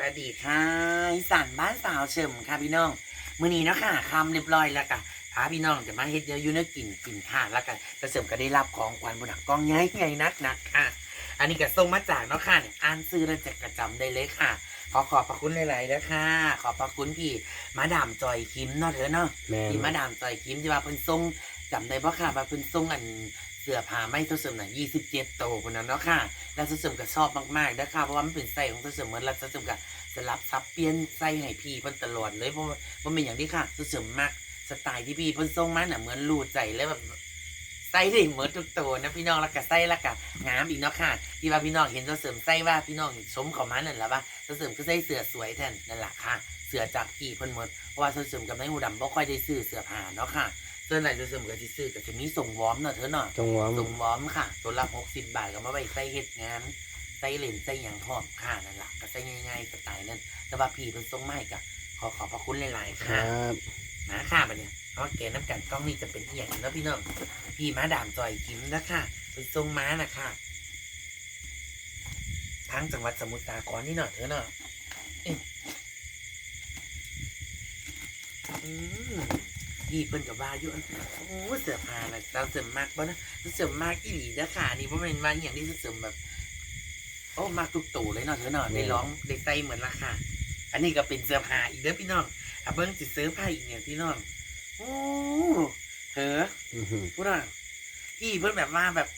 สวัสดีค่ะอีสานบ้านสาวเฉิมค่ะพี่น้องมื้อนี้เนาะค่ะคำเรียบร้อยแล้วค่ะพาพี่น้องจะมาเฮ็ดเดี๋ยวอยูเนื้อกินกินค่ะแล้วกันกระเสริมก็ได้รับของขวัญบนหนังกล้องใหญ่ใหญ่นักนักๆค่ะ อันนี้ก็ส่งมาจากเนาะค่ะเนี่ยอ่านซื้อแล้วจะกระจำได้เลยค่ะ ขอขอบพระคุณหลายๆนะค่ะ ขอบพระคุณพี่มาดามจอยคิมเนาะเถอะเนาะแม่นพี่มาดามจอยคิมที่ว่าเพิ่นส่งจำได้บ่ค่ะว่าเพิ่นส่งอันเสื้อผ้าไม่ทศเสริมน่ะ27โตพุ่นน่ะเนาะค่ะแล้วทศเสริมก็ชอบมากๆนะคะเพราะว่ามันเป็นไส้ของทศเสริมเหมือนแล้วทศเสริมก็จะรับซับเปลี่ยนไส้ให้พี่เพิ่นตลอดเลยเพราะว่ามันเป็นอย่างที่ค่ะทศเสริมมักสไตล์ที่พี่เพิ่นส่งมาน่ะเหมือนรู้ใจเลยแบบไส้ได้เหมือนทุกตัวนะพี่น้องแล้วก็ไส้แล้วก็งามอีกเนาะค่ะที่ว่าพี่น้องเห็นทศเสริมไส้ว่าพี่น้องชมเขามานั่นแหละว่าทศเสริมก็ใส่เสื้อสวยแทนนั่นแหละค่ะเสื้อจากพี่เพิ่นหมดเพราะว่าทศเสริมกับนายหูดำบ่ค่อยได้ซื้อเสื้อผ้าเนาะค่ะ ส่วนไหนทศเสริมก็สิซื้อก็จะมีส่งวอร์มเนาะเธอเนาะจงหวามส่งวอร์มค่ะ ตัวละหกสิบบาทก็มาไปใส่เฮ็ดงานใส่เหรียญใส่หยังพร้อมค่ะนั่นแหละก็ใส่ง่ายๆสไตล์นั้นแต่ว่าพี่เพิ่นส่งมาให้ก็ขอขอบพระคุณหลายๆคค่ะ รับ มาค่ะบัดเนี่ยเพราะแกน้ำกันกล้องนี่จะเป็นอีหยังแล้วพี่น้อง พี่มาดามจอยกินนะค่ะ เป็นทรงม้านะค่ะ ทั้งจังหวัดสมุทรสาครนี่เนาะเธอเนาะเอ๊ะอืม พี่เพิ่นกับว่าอยู่อันโอ้เสื้อผ้าน่ะเราเสริมมากบ่นะเราเสริมมากอีหลีนะค่ะนี่เพราะเป็นว่าอหย่างที่เสริมแบบ โอ้มากทุกตู่เลยเนาะเธอเนาะได้ร้องได้ใส่เหมือนละค่ะ อันนี้ก็เป็นเสื้อผ้าอีกเด้อพี่น้องอะเบิ้งสิซื้อผ้าอีกเนี่ยพี่น้องโอ้เธออื้อหือพูดว่าพี่เพิ่นแบบว่าแบบ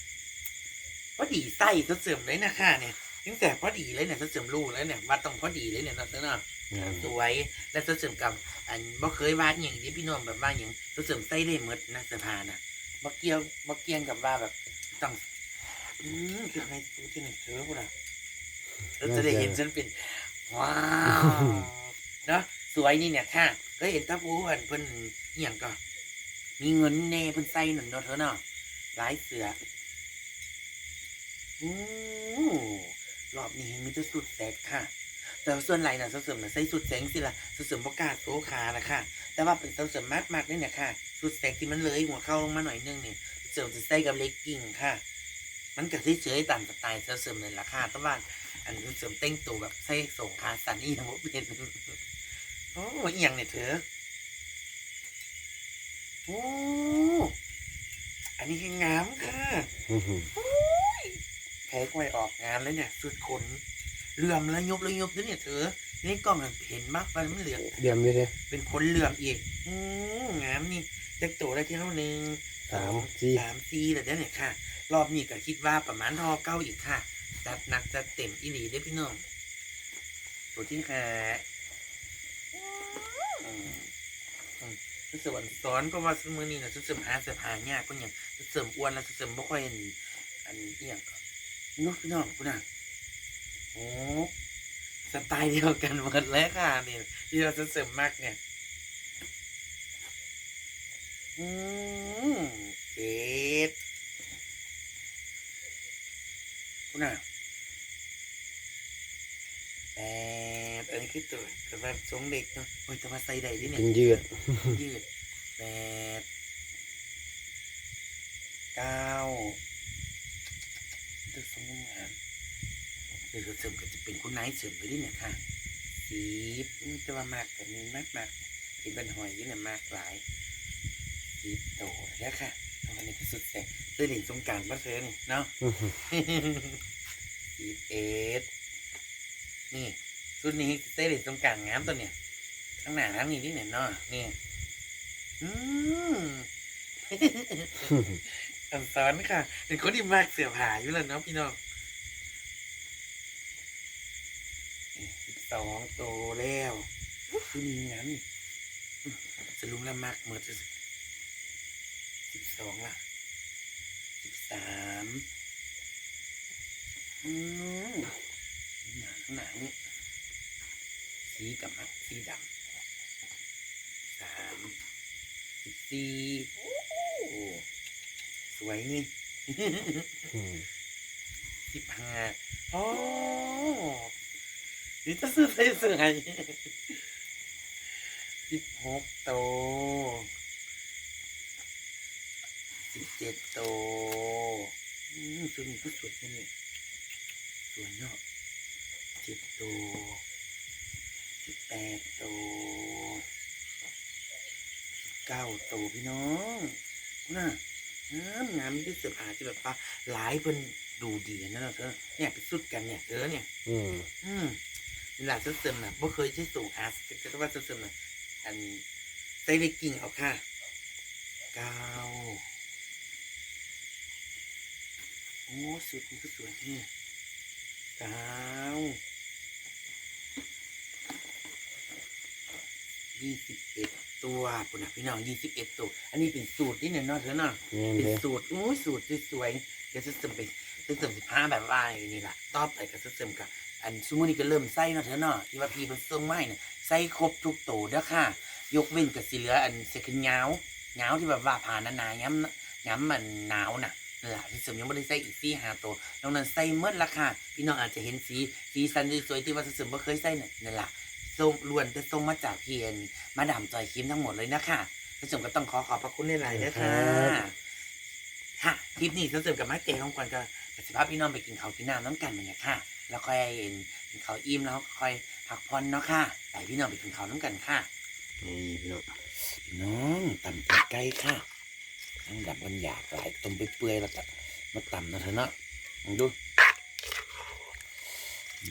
พอดีไส้ทดเสริมเลยนะค่ะเนี่ยตั้งแต่พอดีเลยเนี่ยทดเสริมรู้แล้วเนี่ยว่าต้องพอดีเลยเนี่ยเนาะเธอเนาะแม่น สวยและทดเสริมกับอันบ่เคยว่าอหย่างที่พี่น้องแบบว่าอย่างทดเสริมไส้ได้หมดนะเสื้อผ้าน่ะบ่เกี่ยวบ่เกี่ยงกับว่าแบบต้องอืมคือไงตัวที่ไหนเธอพูดอะเราจะได้เห็นฉันเป็นว้าวเนาะสวยนี่เนี่ยค่ะก็เห็นตาปูอันเพิ่นอหย่างก็มีเงินแน่เพิ่นใส่หนุนเนาะเธอเนาะหลายเสืออู้รอบนี้มีแต่สุดแสกค่ะ แต่ส่วนไหลน่ะเสริมน่ะใส่สุดแสงสิล่ะเสริมประกล้าศโซขานะค่ะแต่ว่าเป็นเสริมมากมากๆเลยเนี่ยค่ะสุดแสกที่มันเลยหัวเข้าลงมาหน่อยนึงเนี่ยเสริมจะใส่กับเลกกิ้งค่ะ มันก็เฉยๆตามสไตล์เสริมเลยล่ะค่ะแต่ว่าอันนี้เสริมเต้งตัวแบบใส่ส่งขาสันนี่ทั้งหมดเป็นโอ้ยอหย่างเนี่ยเธอโอ้อันนี้คืองามค่ะอื้อหือแพ้กล้วยออกงานแล้วเนี่ยสุดขน เหลื่อมแล้วยบแล้วยบแล้วเนี่ยเธอในกล้องมันเห็นมากไปมันเหลืองเดี๋ยวนี้เด้เป็นขนเหลื่อมอีกอืมงามนี่เล็กตัวได้ที่เท่าหนึ่งสามสี่สามสี่แต่เนี่ยค่ะ รอบนี้ก็คิดว่าประมาณทอเก้าอีกค่ะจัดหนักจัดเต็มอีหลีได้อพี่น้องตัวที่ห้าอืมอืมรู้สึกว่าซ้อนเพราะว่าสมือนี้นะรู้สึกหาเสื้อผ้ายากก็อย่างรู้สึกอ้วนแล้วรู้สึกไม่ค่อยเห็นอันนี้อหย่างก็เนุ๊กพี่น้องคุณน่ะ โอ้สไตล์เดียวกันหมดแล้วค่ะนี่ที่เราจะเสริมมากเนี่ย อืมเจ็ดคุณน่ะแปดอันนี้คือตัวตัวแบบทรงเด็กเนาะโอ้ยแต่ว่าใส่ได้ดิเนี่เป็ยนยืด ยืดแปดเก้าตัวทรงงา มเดี๋ยวเสริมก็จะเป็นคุณนายเสริมไปดิเนี่ยค่ะสิบอืมจะว่ามากกันนี้มากมากๆเป็นบันหอยอยี่เนี่ยมากหลายสิบโตแล้วค่ะวันนี้ก็สุดแสงเสื้อหลินสงกรารมาเสื้อนี่เนาะอื้อหือสิบเอ็ดนี่สุดนี้เสื้อหลินสงกรารงามตัวเนี่ยข้างหน้าทั้งนี้นี่เนี่ยเนาะนี่อืมอันซ้อนค่ะเป็นคนที่มากเสือผาอยู่แล้วเนาะพี่น้อง สิบสองโตแล้วคือมีงานนี่จะลุงละมากเมื่อจะสิบสองละสิบสามอืมหนังหนังสีกับมัดสีดำสามสิบสี่โอ้สวยนี่อืมสิบห้าโอ้ นี่จะซื้อใส่เสื้อไงสิบหกโตสิบเจ็ดโตอืมตัวนี้ก็สวยนะเนี่ยสวยเนาะเจ็ดโตดตัวเก้าตัวพี่น้องน่ะงามงามมีได้เสื้อผ้าที่แบบว่าหลายเพิ่นดูดีนะเนาะเธอเนี่ยไปสุดกันเนี่ยเธอเนี่ย อืมอืม เวลาเสริมน่ะบ่เคยใช้สูงอาสก็ว่าเสริมน่ะอันใส่ได้กิ่งเอาค่ะเก้าโอ้สุดมันก็สวยแท้เก้ายี่สิบเอ็ดตัวปุ่นนะพี่น้องยี่สิบเอ็ดตัว อันนี้เป็นสูตรนี่เนี่ยเนาะเธอเนาะแม่นเป็นเด้สูตรอู้ยสูตรสวยๆเดี๋ยวจะเสริมไปจะเสริมสิบห้าแบบว่าอย่างนี้ล่ะต่อไปก็จะเสริมกับ อันซูมือนี้ก็เริ่มใส่เนาะเธอเนาะที่ว่าพี่เป็นทรงไม้เนี่ยใส่ครบทุกตัวเด้อค่ะ ยกเว้นกับสีเหลืออันเสกเหงาเหงาที่แบบว่าผ่านหนาๆย้ำย้ำมันหนาวน่ะนั่นแหละที่เสริมยังไม่ได้ใส่อีกสี่ห้าตัวนอกนั้นใส่เมื่อละค่ะ พี่น้องอาจจะเห็นสีสีสันสวยๆที่ว่าเสริมไม่เคยใส่เนี่ยนั่นแหละทรงล้วนแต่ทรงมาจากเพียนมาดามจอยคิมทั้งหมดเลยนะคะพี่เสริมก็ต้องขอขอบพระคุณหลายๆนะคะค่ะคลิปนี้เสริมกับมาเจของก่อนก็กับสิภาพพี่น้องไปกินข้าวกินน้ำน้ำกันมันเนี่ยค่ะ แล้วค่อยเอ็นกินข้าวอิ่มแล้วค่อยพักผ่อนเนาะค่ะไปพี่น้องไปกินข้าวน้ำกันค่ะนี่พี่น้องพี่น้องตำเป็ดไก่ค่ะทั้งดับมันอยากหลายต้มไปเปื่อยๆแล้วก็มาตำนะเธอเนาะลองดูอื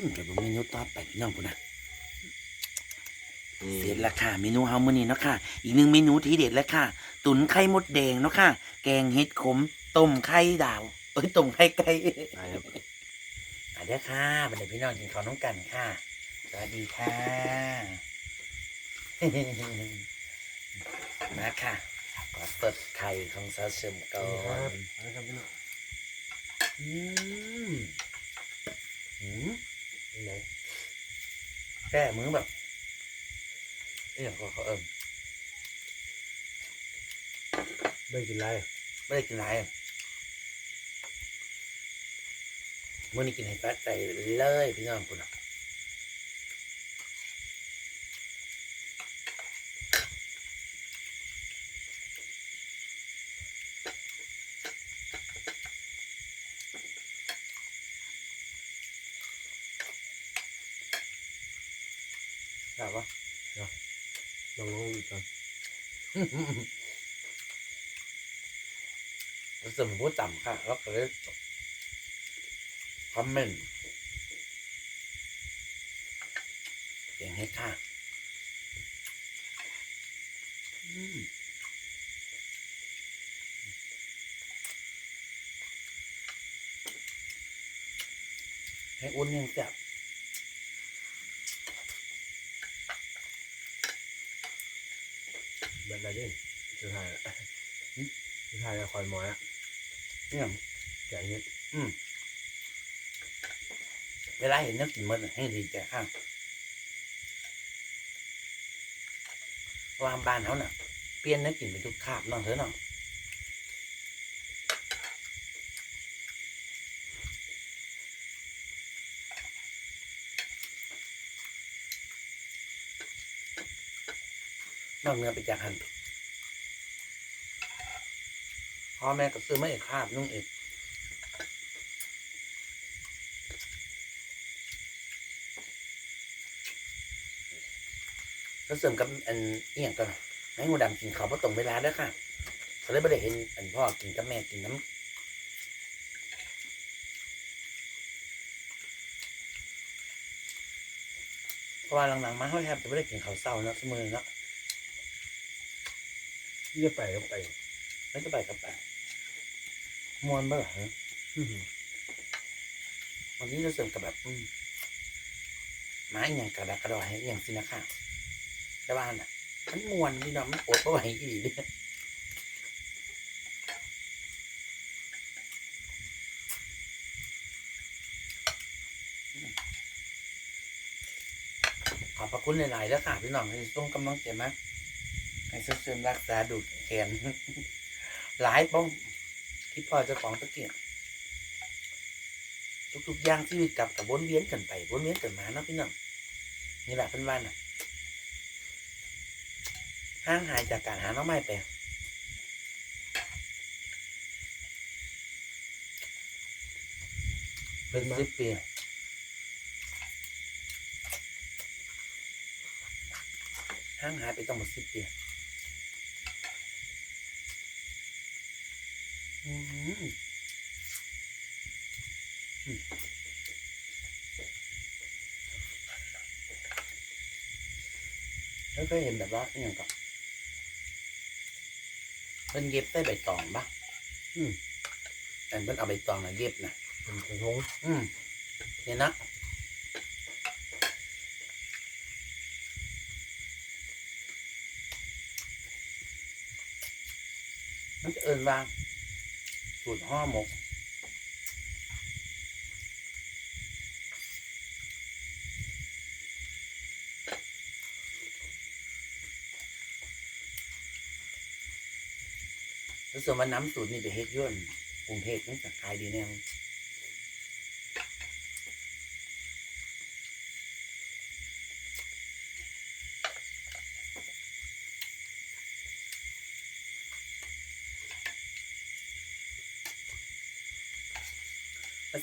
มเดี๋ยวผมเมนูต่อไปพี่น้องพุ่นนะนี่เสร็จแล้วค่ะเมนูเฮามื้อนี้เนาะค่ะ อีกหนึ่งเมนูที่เด็ดเลยค่ะ ตุ๋นไข่มดแดงเนาะค่ะ แกงเห็ดขมต้มไข่ดาวเอ้ยต้มไข่ไก่ ไปครับอะเด้อค่ะบันไดพี่น้องกินข้าวน้องกันค่ะ สวัสดีค่ะ มาค่ะขอเปิดไข่ของซาเซิมก่อนี่ครับนไปครับพี่น้องอืมอืมนี่ไหนแก้มือแบบนี่อย่างเขาเอิมได้กินไรไม่ได้กินไรอะ มื่อนี้กินให้ฟัดใจเลยพี่น้องคุณอะแบบว่าลองลองอีกก่อนรู้สึกเหมือนผู้ต่ำค่ะแล้วก็เลย คอมเมนต์เสียงให้ค่ะอืมให้อุ่นยังจับแบบไหนดิสุดท้ายอะสุดท้ายจะคอยมอยอะเนี่ยแกงเห็ด เวลาเห็นนักกินมันให้ดีใจค่ะวางบ้านเขาเน่ะเปลี่ยนนักกินไปทุกคาบน้องเถอะน้องนอกเนือไปจากหันพ่อแม่ก็ซื้อมาอีกคาบนุ่งเอก ก็เสริมกับอันเอียงก่อนให้งูดำกินเขาวเพราะตรงเวลาเด้อค่ะเขาเลยไม่ได้เห็นอันพ่อกินกับแม่กินน้ำเพราะว่าหลังๆมาเขาแทบจะไม่ได้กินข้าวเศร้าเนาะเสมอเนาะที่จะไปก็ไปแล้วจะไปกับไปมวนบ้าเหรออื้อหือวันนี้เราเสริมกับแบบอืมไม้อหย่างกระดากกระดอยอหย่างสินะค่ะ แต่ว่าน่ะ มันมวนนี่เนาะมันอดเอาไว้อีหลีเด้ขอบพระคุณหลายๆแล้วค่ะพี่น้องที่ส่งกำลังใจมาให้เสริมรักษาดูดแขน หลายป้องที่พ่อเจะของตะเกียบทุกๆอย่างชีวิตกลับกับวนเวียนกันไปวนเวียนกันมาเนาะพี่น้องนี่แหละเป็นว่าน่ะ ห่างหายจากการหาหน้องไม้ไปเป็นสิบปีห้างหายไปตั้งหมดสิบปีอืมอืมแล้วเคยเห็นแบบว่าอย่างกับ เป็นเย็บใส่ใบตองปะอืมแต่เป็นเอาใบตองนะเย็บนะเป็นกระทงอืมเนี่ยนะมันจะเอินว่าสูตรห่อหมก ส่วนว่าน้ำสูตรนี่ไปเฮ็ดย่นกรุงเทพนี่จะขายดีแน่มัน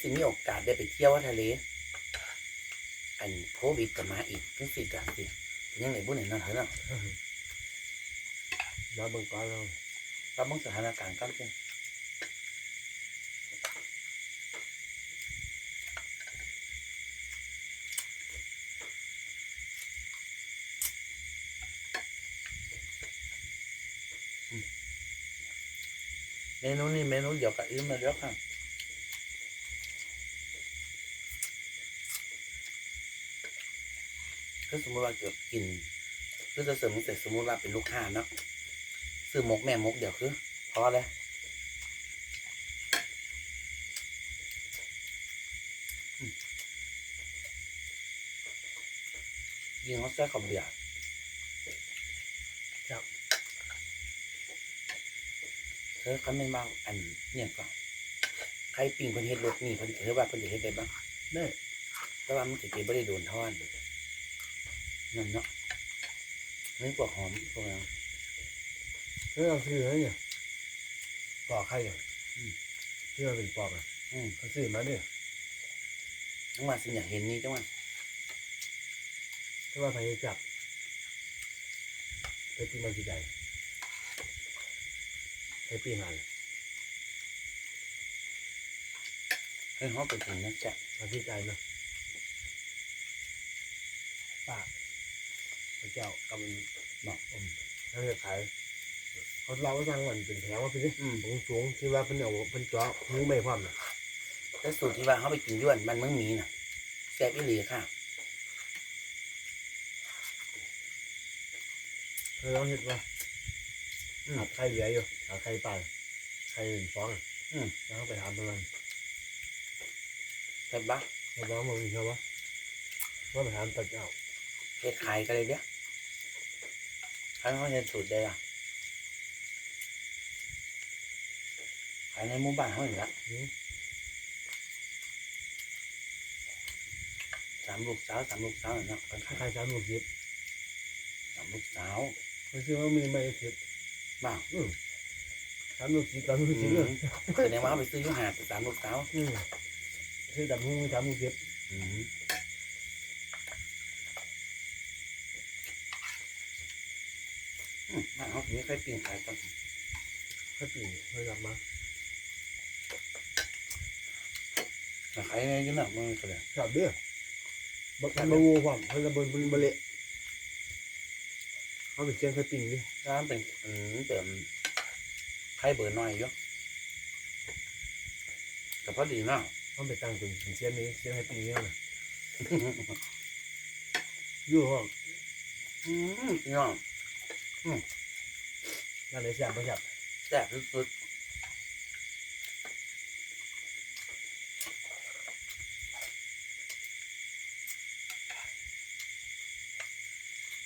สิมีโอกาสได้ไปเที่ยวทะเล อันโควิดก็มาอีกจังสิกันสิยังไงบุญไหนนั่นเหรอเนาะแล้วเบิ่งก่อนเรา รามองสถานการณ์กันสิอืมเมนูนี้เมนูเดียวกับอื่นมาแล้วค่ะก็สมมติว่าเกิดกินก็จะเสริมแต่สมมติว่าเป็นลูกค้าเนาะ ซื้อมกแม่มกเดี๋ยวคือพอแล้วอืมยิงเขาแซ่ขอบเบียร์ครับเธอเขาไม่มาอันเนี่ยก่อนใครปิ่งเพิ่นเฮ็ดรถนี่เพิ่นเธอว่าเพิ่นจะเฮ็ดได้บ้างได้แต่ว่ามันสิเก็บไม่ได้โดนท่อนนั่นเนาะนี่พวกหอมพวกนั้นแล้ว เราซื้ออะไรเนี่ยปอกไข่เนี่ยที่มันเป็นปอกอะอืมเขาซื้อมาเนี่ยจังหวะสิอยากเห็นนี่จังหวะที่ว่าพยายจับไปปีมันสีใหญ่ไปปีหันให้เขาไปถึงนั่นจ้ะมาที่ใจเนาะปากพระเจ้ากำลังบอกอมถ้าจะขาย เขาเล่าให้ฟังมันเป็นแถวว่าเป็นนี่อืมสูงสูงที่ว่าเป็นเอาเป็นเจาะหูไม่พร้อมนะแต่สูตรที่ว่าเขาไปกินย้วนมันเมืองหมีน่ะแซ่บอีหลีค่ะเธอลองเห็นว่าหาไข่เหลืออยู่หาไข่ปลาไข่เป็นฟองอะอืมแล้วไปถามมันแซ่บปะเขาบอกมึงใช่ปะว่าไปถามตาเจ้าเฮ็ดขายกันเลยเด้อขายเขาเฮ็ดสูตรได้ล่ะายในหมู่บ้านเขาอย่างละอืมสามลูกสาวสามลูกสาวเนาะกันถ้าขายใครสามลูกยิบสามลูกสาวมันชื่อว่ามีไม่คิดบ้างอืมสามลูกยิบสามลูกอืยิบเลยมแสดงว่าเขาไปซื้ออยุหาดสามลูกสาวอืมชื่อดำหูสามลูกยิบอืมอืมบ้านเขาถึงไม่ค่อยปิ้งขายกันค่อยปีค่อยกลับมา แต่ ขายในยี่หนักมันก็เลยชอบเด้อบักมันมาวูความเขาจะบนบนบะเละเขาเป็นเชียงค่อยปีดิถ้ามันเป็นอืมเติมไข่เบอร์น้อยอยู่แต่พอดีเนาะเขาไปตั้งเป็นเชียงนี้เชียงค่อยปีนี่นะอยู่ห้องอืมพี่น้องนั่นเลยแซ่บไม่แซ่บแซ่บสุด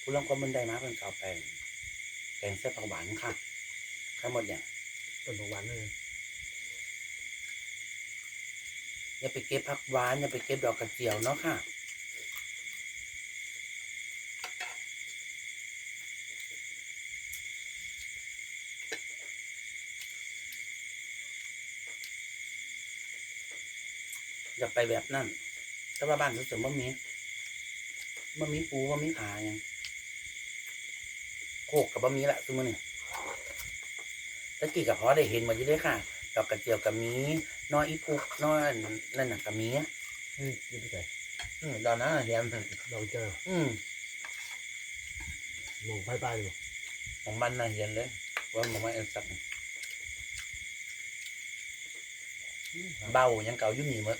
ผู้ลำก็มันได้มาเป็นกาวแปลงแกงเส้นผักหวานค่ะข้าวหมดอย่างต้นผักหวานนั่นเองอย่าไปเก็บผักหวานอย่าไปเก็บดอกกระเจียวเนาะค่ะอย่าไปแบบนั้นแต่ว่าบ้านสุดๆบ่มีบ่มีปูบ่มีผาหยัง โคกกับบะหมี่ละซุมื้อนี่ตะกี้กับพอได้เห็นหมาอยู่เด้อค่ะดอกกระเจียวกับมีน้อยอีพุกน้อยอันนั่นน่ะกับมีนี่ยี่ไปใส่อืมตอนนั้นน่ะเห็นเราเจออืมมองไปไปเลยของมันน่ะเห็นเลยว่ามันไม่เอาสักเบายังเก่าอยู่นี่หมด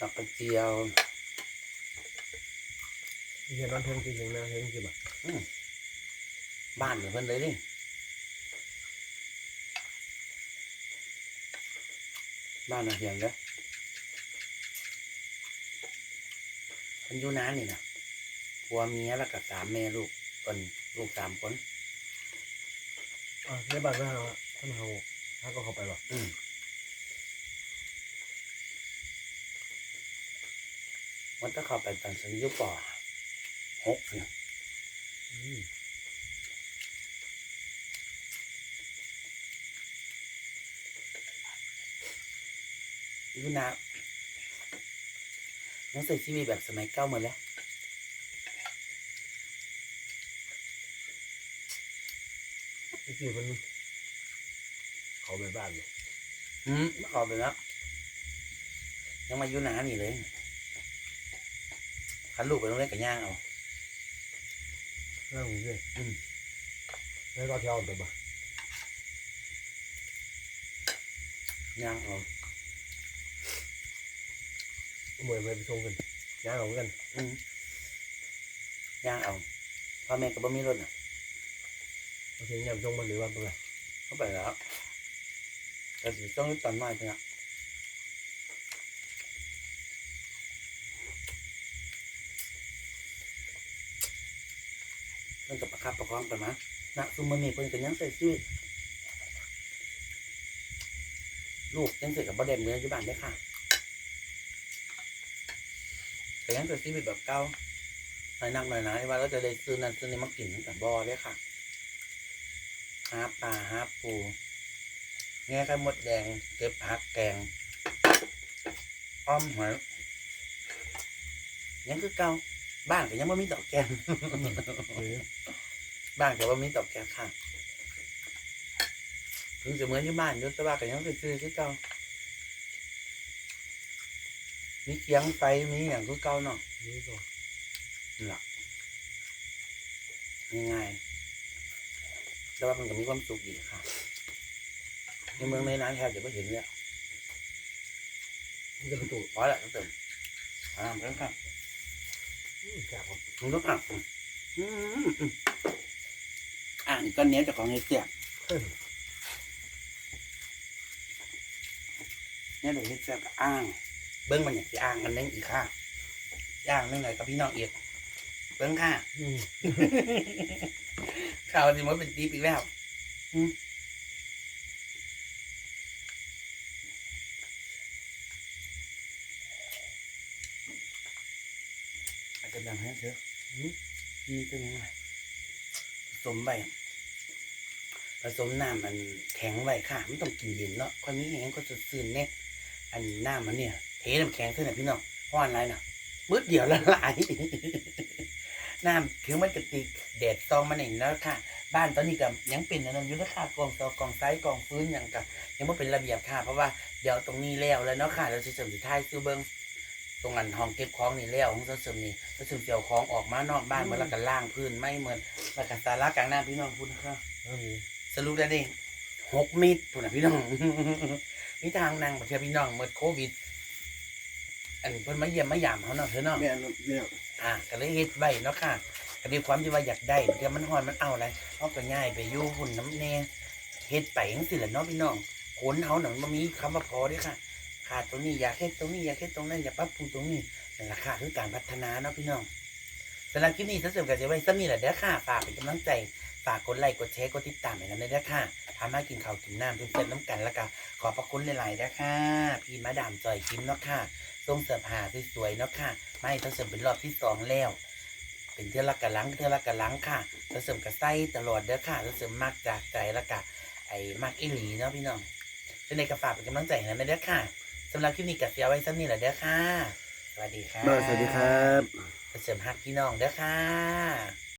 ดอกกระเจียวที่ เห็นร้านเทิงจริงๆนะเทิงจริงป่ะบ้านของเพิ่นเลยดิบ้านน่ะเห็นเลยเพิ่นอยู่นานนี่นะผัวเมียแล้วก็สามแม่ลูกคนลูกสามคนอ่าในบ้านไม่เอาท่านเอาถ้าก็เข้าไปป่ะอืมมันต้องเข้าไปตอนฉันอยุปอ หกเนี่ยอืมอยูนาน้องใส่ชีวิตแบบสมัยเก้าหมดแล้วที่จริงมันเขาไปบ้านเลยอืมขอไปแล้ว ยังมาอยู่นานี่เลยคันลูกไปโรงเรียนกับย่างเอา นั่งอยู่เลยอืมแล้วก็เที่ยวไปป่ะย่างเอามวยไปไปส่งกันย่างเอากันอืมย่างเอาพ่อแม่ก็บ่มีรถน่ะ โอเคยามส่งมันหรือว่าเป็นไร เขาไปแล้วแต่สิต้องตอนน้อยเพื่อนเพิ่นกับประคับประคองกันมานะซุมมันนี่เพิ่นก็ยังใส่ชีวิตลูกยังใส่กับบ่ได้เมืออยู่บ้านได้ค่ะก็ยังใส่ชีวิตแบบเก่าหน่อยนักหน่อยหนาว่าเราจะได้ซื้อนั่นซื้อนี่มากินกับบ่ได้ค่ะหาปลาหาปูแง่ไข่มดแดง เก็บผักแกงอ้อมหอยยังคือเก่า บ้านก็ยังไม่มีดอกแกงเออบ้านก็ว่ามีดอกแกงค่ะถึงจะเหมือนอยู่บ้านอยู่แต่ว่าก็ยังคือซื้อคือเก่ามีเคียงไฟมีอย่างคือเก่าเนาะนี่ก็นั่นล่ะง่ายๆแต่ว่ามันก็มีความสุขดีค่ะในเมืองในนั้นแทบจะไม่เห็นเลยอะนี่จะประตูพอละต้องเติมอ่าเพิ่มครับอืมแซ่บ ครับมึงต้องอะอืมอืมอืมอ่างก้อนเนี้ยเจะของเฮ็ดเสียบเฮ้ยเนี่ยเดี๋ยวเฮ็ดเสียบกับอ่าง เบิ้งมันอย่างที่อ่างกันนึงอีกค่ะย่างนึงหน่อยกับพี่น้องเอียดเบิ้งค่ะอืมข่าวสิมันเป็นตีบอีกแล้ว อืมอาจจะดังให้เถอะ อื มนี่ตัวนี้ไงผสมใบผสมน้ำมันแข็งไว้ค่ะไม่ต้องกินเย็นเนาะคนนี้แห้งก็จะซื่นเนี่ยอันน้ำมันเนี่ย เทน้ำแข็งเท่านั้นพี่น้องห้อนไรนะมืดเดียวละลายน้ำคือมันกระติกแดดซองมันเองแล้วค่ะ บ้านตอนนี้กับยังเป็นอันนั้นอยู่นะค่ะกองซอกองไซส์กองฟื้นอย่างกับยังไม่เป็นระเบียบค่ะ เพราะว่าเดี๋ยวตรงนี้แล้วแล้วเนาะค่ะเราจะเสริมสุดท้ายซื้อเบิ้ง ตรงอันห้องเก็บของนี่แล้วของเราเสริมนี่เราเสริมเกี่ยวของออกมานอกบ้านเมื่อเรากันล่างพื้นไม่เหมือนแล้วกันสาระกลางหน้าพี่น้องพูดนะคะแล้วมีสรุปแล้วนี่หกมิตรพูดนะพี่น้องมีทางนั่งประเทศพี่น้องเมื่อโควิด อันเพิ่นมาเยี่ยมมาหยามเขาเนาะเธอเนาะแม่เนี่ยอ่าก็เลยเฮ็ดไว้เนาะค่ะก็ด้วยความที่ว่าอยากได้เดี๋ยวมันฮ้อนมันเอาอะไรเอาก็ง่ายไปอยู่หุ่นน้ำแน่เฮ็ดไปจังซี่แหละเนาะพี่น้องคนเฮาน่ะมันบ่มีคำว่าพอเด้อค่ะ ขาดตรงนี้อยากเฮ็ดตรงนี้อยากเฮ็ดตรงนั้นอยากปรับปรุงตรงนี้นั่นแหละค่ะคือการพัฒนาเนาะพี่น้องสำหรับคลิปนี้ถ้าเสริมกันจะไว้ซ้ำนี่แหละเด้อค่ะฝากเป็นกำลังใจฝากกดไลค์กดแชร์กดติดตามให้กันด้วยเด้อค่ะทำให้กินข้าวกินน้ำเพื่อนๆน้ำกันแล้วก็ขอบพระคุณหลายๆเด้อค่ะพี่มาดามจอยคิมเนาะค่ะทรงเสื้อผ้าสวยๆเนาะค่ะไม่ถ้าเสริมเป็นรอบที่สองแล้วเป็นเทือละกะหลังเทือละกะหลังค่ะแล้วเสริมกะไส้ตลอดเด้อค่ะแล้วเสริมมากจากใจและกะไอ้มากอีหลีเนาะพี่น้องจะในกระฝากเป็นกำลังใจให้นะเด้อค่ะ สำหรับคลิปนี้กับเสียไว้สักนี้แหละเด้อค่ะ สวัสดีค่ะมสวัสดีครับ เสริมฮักพี่น้องเด้อค่ะ